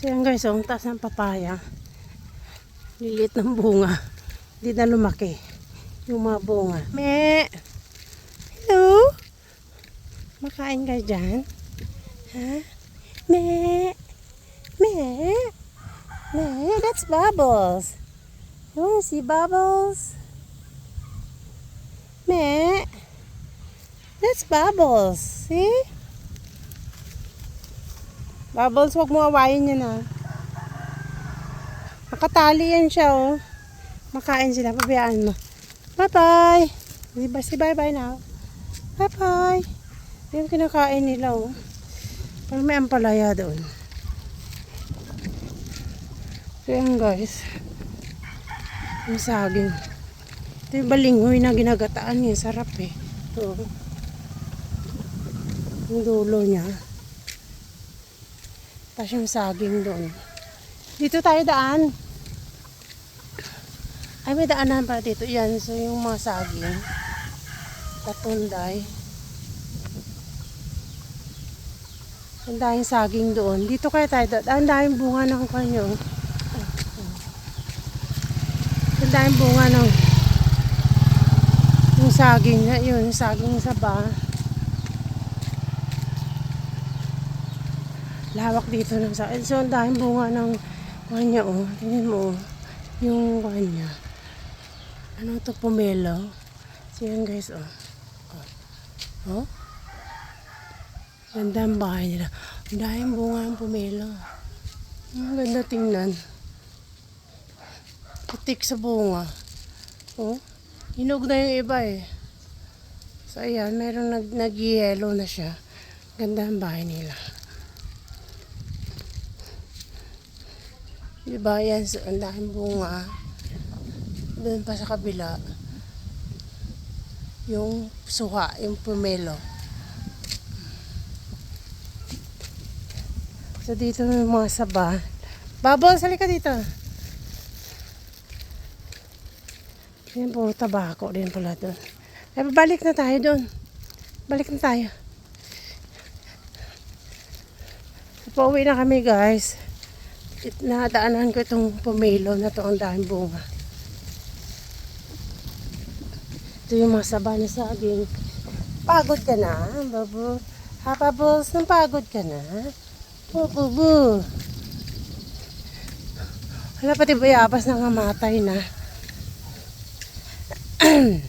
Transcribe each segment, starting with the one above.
So yan guys, oh, ang taas ng papaya. Lilit ng bunga. Hindi na lumaki. Yung mga bunga. Me! Hello? Makain ka dyan? Ha? Me! Me! Me! That's Bubbles! You wanna see Bubbles? Me! That's Bubbles! See? Bubbles, wag mo awayin yan ah. Nakatali yan siya oh. Makain sila, pabayaan mo. Bye-bye! Di ba si bye-bye now? Bye-bye! Yung kinakain nila oh. Parang may ampalaya doon. So yan guys. Yung saging. Ito yung balinghoy na ginagataan niya. Sarap eh. Ito. Yung dulo niya. Tapos yung saging doon. Dito tayo daan. Ay, may daanan pa dito. Yan, so yung mga saging. Tatunday. Ang daming saging doon. Dito kaya tayo daan. Ang daming bunga ng kanyo. Ang daming bunga ng yung saging. Yun, yung saging sa ba. Lawak dito ng sa So, ang daming bunga ng kanya, oh. Tingnan mo, oh. Yung kanya. Ano to, pomelo? So, yan guys, oh. Oh. Oh. Ganda ang bahay nila. Ang daming bunga ng pomelo. Ang ganda tingnan. Putik sa bunga. Oh. Hinog na yung iba eh. So, ayan, meron nag, nag-yellow na siya. Ganda ang bahay nila. Diba yan, ang daming bunga. Doon pa sa kabila, yung suha, yung pumelo. So dito may mga saba. Bubbles, halika dito. Yan po, tabako din pala doon. Eh, balik na tayo doon. Balik na tayo. Pauwi na kami guys nadaanan ko itong pomelo na to ang daming bunga. Ito yung mga saba na saging. Pagod ka na, babo. Ha, Bubbles, nang pagod ka na? Bu, bu, bu. Wala pati bayabas na ngamatay na.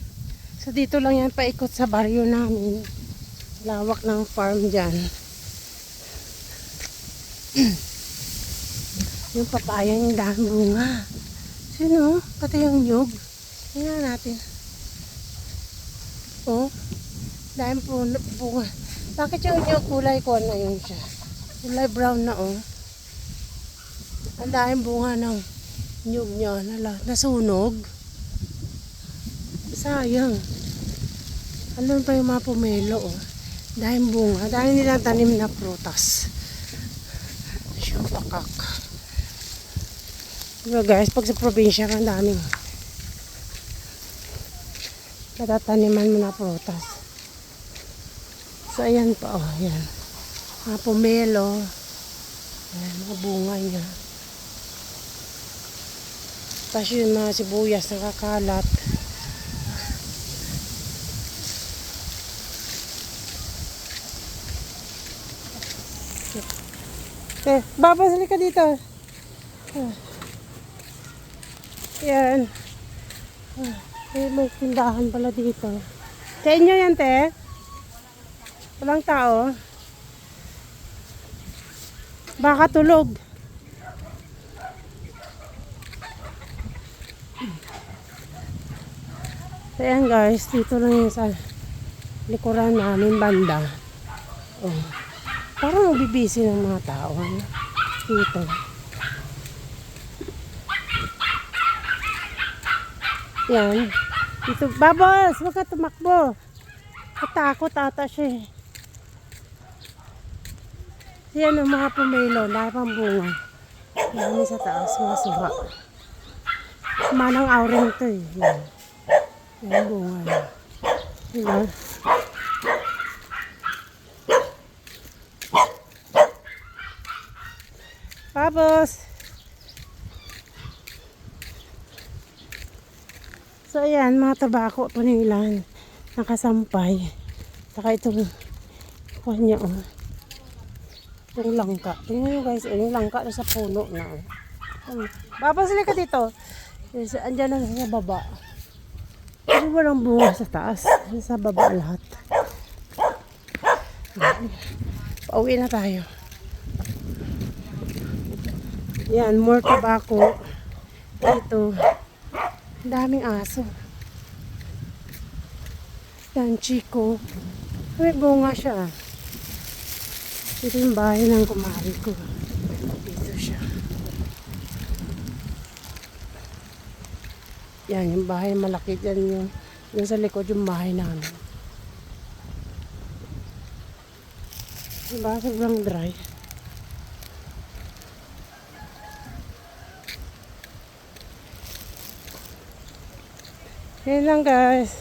so dito lang yan paikot sa baryo namin. Lawak ng farm dyan. Yung papaya yung dahon bunga. Sino? Pati yung nyug. Tingnan natin. Oh. Dahil po bunga. Bakit yung nyug kulay ko na yun siya? Kulay brown na oh. Ang dahil bunga ng nyug niya. Nala, nasunog. Sayang. Ano pa yung mga pomelo oh. Dahil bunga. Dahil nilang tanim na prutas. Siyang pakak. Diba guys, pag sa probinsya ang daming natataniman mo na prutas. So, ayan pa, oh, ayan. Mga pomelo. Ayan, mga bunga niya. Tapos yun, mga sibuyas na kakalat. Eh, babasali ka dito. Ah. Yan. Eh, may tindahan pala dito. Sa inyo yan, te? Walang tao? Baka tulog. So, yan guys, dito lang yung sa likuran namin banda. Oh. Parang nabibisi ng mga tao. Ano? Dito. Yan. Dito, Babos, huwag ka tumakbo. Katakot ata siya eh. Yan ang mga pomelo, lahat bunga. Yan sa taas, mga suha. Manang auring to eh. Yan. Yan ang bunga niya. Diba? Tapos, so ayan, mga tabako to nilan. Nakasampay. Saka itong, kanya oh. Itong langka. Tingnan nyo guys, oh, yung langka na sa puno na. Oh. Um, Babas ka dito. Yes, andyan na sa baba. Ano walang bunga sa taas? Sa baba lahat. Pauwi na tayo. Yan, more tobacco. Dito. Daming aso. Yan, Chico. May bunga siya. Ito yung bahay ng kumari ko. Dito siya. Yan, yung bahay malaki dyan yung, yung sa likod yung bahay namin. Diba? Sobrang dry. Yan lang guys.